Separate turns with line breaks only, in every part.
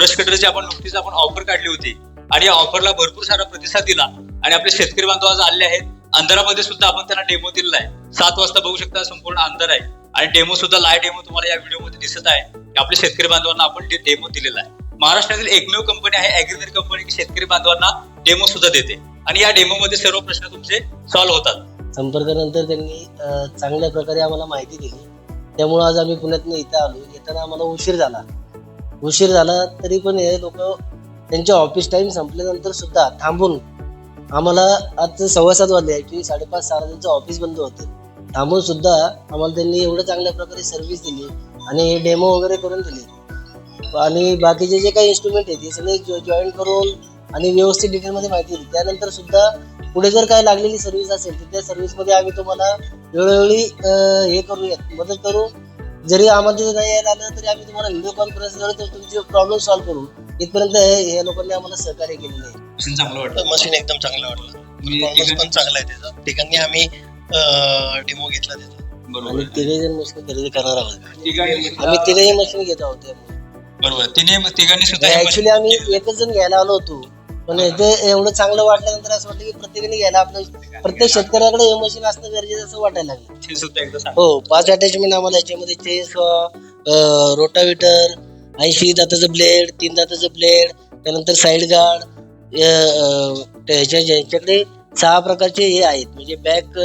Brush कटरची आपण नुकतीच आपण ऑफर काढली होती. आणि या ऑफरला भरपूर सारा प्रतिसाद दिला. आणि आपले शेतकरी बांधव आज आले आहेत. अंधारामध्ये सुद्धा आपण त्यांना डेमो दिलेला आहे. सात वाजता बघू शकता संपूर्ण अंधार आहे. आणि डेमो सुद्धा लाईव्ह डेमो तुम्हाला या व्हिडिओमध्ये दिसत आहे. की आपल्या शेतकरी बांधवांना आपण डेमो दिलेला आहे. महाराष्ट्रातील एकमेव कंपनी आहे अॅग्रिकल्चर कंपनी शेतकरी बांधवांना डेमो सुद्धा देते. आणि या डेमो मध्ये सर्व प्रश्न तुमचे सॉल्व्ह होतात.
संपर्कानंतर त्यांनी चांगल्या प्रकारे आम्हाला माहिती दिली. त्यामुळे आज आम्ही पुण्यात इथं आलो. येताना आम्हाला उशीर झाला. उशीर झाला तरी पण हे लोक त्यांच्या ऑफिस टाईम संपल्यानंतर सुद्धा थांबून आम्हाला आज सव्वा सात वाजले ॲक्च्युली साडेपाच सहा त्यांचं ऑफिस बंद होतं. थांबून सुद्धा आम्हाला त्यांनी एवढं चांगल्या प्रकारे सर्व्हिस दिली आणि डेमो वगैरे करून दिली. आणि बाकीचे जे काही इन्स्ट्रुमेंट आहेत ते सगळे जॉईन करून आणि व्यवस्थित डिटेलमध्ये माहिती दिली. त्यानंतर सुद्धा पुढे जर काय लागलेली सर्व्हिस असेल तर त्या सर्व्हिसमध्ये आम्ही तुम्हाला वेळोवेळी हे करूयात. मदत करू. जरी आम्हाला तिथे नाही यायला आलं तरी आम्ही तुम्हाला व्हिडिओ कॉन्फरन्सद्वारे तर तुमचे प्रॉब्लेम सॉल्व्ह करू. इथपर्यंत हे या लोकांनी आम्हाला सहकार्य केलेलं आहे.
मशीन चांगलं वाटतं
मशीन एकदम चांगलं वाटलं.
मी
परफॉर्मन्स
ठिकाणी-
पण चांगला आहे त्याचा. ठिकाणी आम्ही डेमो घेतला त्याचा.
बरोबर.
तिघही जण मशीन खरेदी करणार आहोत. आम्ही तिघही मशीन घेत आहोत.
बरोबर. तिने तिघांनी सुद्धा हे
ऍक्च्युली आम्ही एकच जण घ्यायला आलो होतो. पण ते एवढं चांगलं वाटल्यानंतर असं वाटलं की प्रत्येकाने घ्यायला आपलं प्रत्येक शेतकऱ्याकडे हे मशीन असणं गरजेचं असं वाटायला लागलं.
machine सुद्धा एकदा सांग.
हो पाच अटॅचमेंट आम्हाला याच्यामध्ये चेस रोटाविटर ऐंशी दाताचं ब्लेड तीन दाताचं ब्लेड त्यानंतर साईड गार्ड ह्याच्याकडे सहा प्रकारचे हे आहेत. म्हणजे बॅक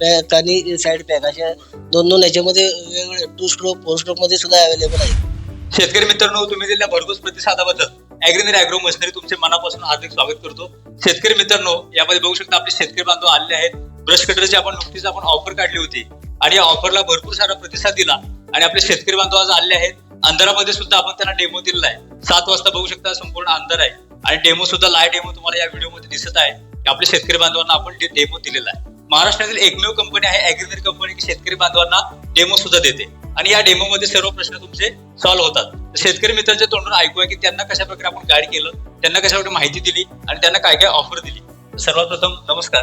बॅक आणि साईड पॅक अशा दोन दोन याच्यामध्ये वेगवेगळे टू स्ट्रोक फोर स्ट्रोकमध्ये सुद्धा अवेलेबल आहेत.
शेतकरी मित्रांनो तुम्ही दिलेल्या भरघोस प्रतिसादाबद्दल ऍग्रीनरी अॅग्रो मशिनरी तुमचे मनापासून हार्दिक स्वागत करतो. शेतकरी मित्रांनो यामध्ये बघू शकता आपले शेतकरी बांधव आले आहेत. ब्रश कटरची आपण नुकतीच आपण ऑफर काढली होती. आणि या ऑफरला भरपूर सारा प्रतिसाद दिला. आणि आपले शेतकरी बांधव आज आले आहेत. अंधारामध्ये सुद्धा आपण त्यांना डेमो दिलेला आहे. सात वाजता बघू शकता संपूर्ण अंधार आहे. आणि डेमो सुद्धा लाय डेमो तुम्हाला या व्हिडिओमध्ये दिसत आहे. की आपल्या शेतकरी बांधवांना आपण डेमो दिलेला आहे. महाराष्ट्रातील एकमेव कंपनी आहे अॅग्रिकल्चर कंपनी की शेतकरी बांधवांना डेमो सुद्धा देते. आणि या डेमो मध्ये सर्व प्रश्न तुमचे सॉल्व्ह होतात. शेतकरी मित्रांच्या तोंडून ऐकूया की त्यांना कशा प्रकारे आपण गाईड केलं त्यांना कशा माहिती दिली आणि त्यांना काय काय ऑफर दिली. सर्वात प्रथम नमस्कार.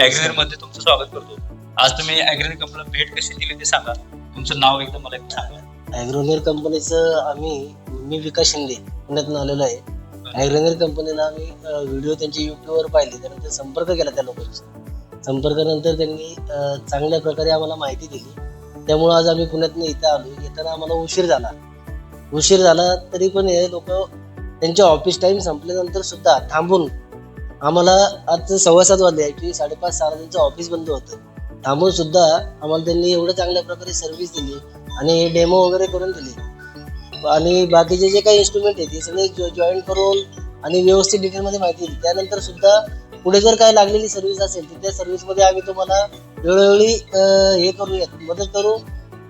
अॅग्रिनरमध्ये तुमचं स्वागत करतो. आज तुम्ही अॅग्रिनर कंपनीला भेट कशी दिली ते सांगा. तुमचं नाव एकदम मला सांगा.
ॲग्रोनेर कंपनीचं आम्ही मी विकास शिंदे पुण्यातून आलेलो आहे. ॲग्रोनेर कंपनीला आम्ही व्हिडिओ त्यांचे युट्यूबवर पाहिले त्यानंतर संपर्क केला त्या लोकांशी. संपर्कानंतर त्यांनी चांगल्या प्रकारे आम्हाला माहिती दिली. त्यामुळं आज आम्ही पुण्यातून इथं आलो येताना आम्हाला उशीर झाला. उशीर झाला तरी पण हे लोक त्यांच्या ऑफिस टाईम संपल्यानंतर सुद्धा थांबून आम्हाला आज सव्वा सात वाजले ॲक्च्युली साडेपाच सहा त्यांचं ऑफिस बंद होतं. थांबून सुद्धा आम्हाला त्यांनी एवढं चांगल्या प्रकारे सर्व्हिस दिली आणि डेमो वगैरे करून दिली. आणि बाकीचे जे काही इन्स्ट्रुमेंट आहेत ते सगळे जॉईन करून आणि व्यवस्थित डिटेलमध्ये माहिती दिली. त्यानंतर सुद्धा पुढे जर काय लागलेली सर्व्हिस असेल तर त्या सर्व्हिसमध्ये आम्ही तुम्हाला वेळोवेळी हे करूयात. मदत करू.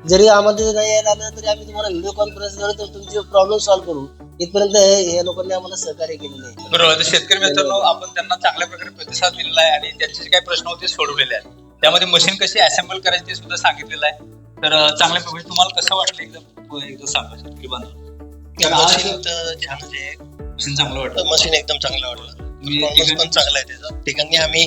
जरी आम्हाला तिथे नाही यायला आलं तरी आम्ही तुम्हाला व्हिडिओ कॉन्फरन्सद्वारे तर तुमचे प्रॉब्लेम सॉल्व्ह करू. इथपर्यंत हे या लोकांनी आम्हाला सहकार्य केलेलं आहे.
बरोबर. तर शेतकरी मित्रांनो आपण त्यांना चांगल्या प्रकारे प्रतिसाद दिलेला आहे आणि त्यांचे जे काही प्रश्न होते ते सोडवलेले आहेत. त्यामध्ये मशीन कशी असेंबल करायची ते सुद्धा सांगितलेलं आहे. तर अं, चांगल्या प्रकारे तुम्हाला कसं वाटलं एकदम? एकदा सांगा शेतकरी बांधव. तर आज
मशीन छान म्हणजे
मशीन चांगलं वाटलं.
मशीन एकदम चांगलं वाटलं. परफॉर्मन्स पण चांगला आहे त्याचा. ठिकाणी आम्ही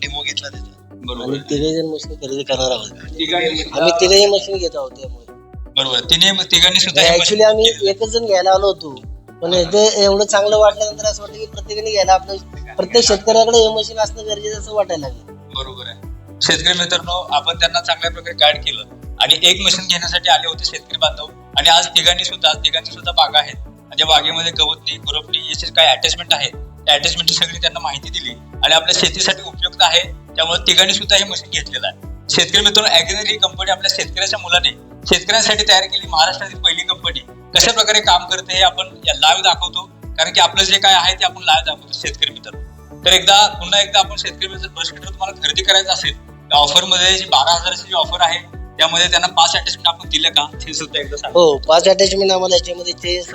डेमो घेतला त्याचा.
बरोबर.
जण मशीन खरेदी करणार आहोत.
तिघांनी
आम्ही तिघही मशीन घेत आहोत त्यामुळे
बरोबर. तिने तिघांनी सुद्धा हे
ऍक्च्युली आम्ही एकच जण घ्यायला आलो होतो. पण ते एवढं चांगलं वाटल्यानंतर असं वाटलं की प्रत्येकाने घ्यायला आपलं प्रत्येक शेतकऱ्याकडे हे मशीन असणं गरजेचं असं वाटायला लागलं.
बरोबर आहे. शेतकरी मित्रांनो आपण त्यांना चांगल्या प्रकारे गाईड केलं. आणि एक मशीन घेण्यासाठी आले होते शेतकरी बांधव. आणि आज तिघांनी सुद्धा आज तिघांची सुद्धा बागा आहेत. आणि त्या बागेमध्ये गवतणी खुरपणी याचे काय अटॅचमेंट आहेत? त्या अटॅचमेंटची सगळी त्यांना माहिती दिली. आणि आपल्या शेतीसाठी उपयुक्त आहे त्यामुळे तिघांनी सुद्धा हे मशीन घेतलेलं आहे. शेतकरी मित्रांनो अॅग्रिनर ही कंपनी आपल्या शेतकऱ्याच्या मुलाने शेतकऱ्यांसाठी तयार केली. महाराष्ट्रातील पहिली कंपनी कशा प्रकारे काम करते हे आपण लाईव्ह दाखवतो. कारण की आपलं जे काय आहे ते आपण लाईव्ह दाखवतो शेतकरी मित्रांनो. तर एकदा पुन्हा एकदा आपण शेतकरी मित्र ब्रश कटर तुम्हाला खरेदी करायचं असेल तर ऑफरमध्ये जी बारा हजाराची जी ऑफर आहे त्यामध्ये त्यांना पाच अटॅचमेंट आपण दिले का? ते सुद्धा एकदा
हो पाच अटॅचमेंट आम्हाला याच्यामध्ये चेस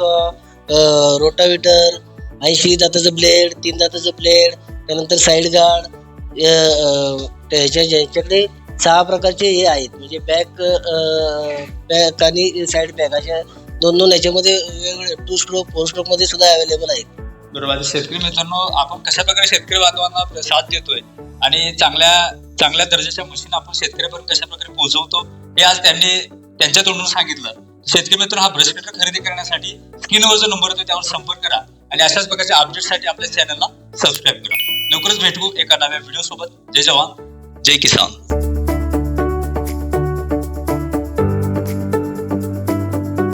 रोटाविटर ऐंशी दाताचं ब्लेड तीन दाताचं ब्लेड त्यानंतर साईड गार्ड ह्याच्या सहा प्रकारचे हे आहेत. म्हणजे बॅक बॅक आणि साईड बॅक अशा दोन दोन याच्यामध्ये वेगवेगळे टू स्ट्रोक फोर स्ट्रोकमध्ये सुद्धा अवेलेबल आहेत.
बरोबर. शेतकरी मित्रांनो आपण कशा प्रकारे शेतकरी बांधवांना साथ देतोय आणि चांगल्या चांगल्या दर्जाच्या मशीन आपण शेतकऱ्यापर्यंत कशा प्रकारे पोहोचवतो हे आज त्यांनी त्यांच्या तोंडून सांगितलं. शेतकरी मित्र हा ब्रश कटर खरेदी करण्यासाठी स्क्रीनवर जो नंबर होतो त्यावर संपर्क करा आणि अशाच प्रकारच्या अपडेटसाठी आपल्या चॅनलला सबस्क्राईब करा. लवकरच भेटू एका नव्या व्हिडिओ सोबत. जय जवान. जय किसान.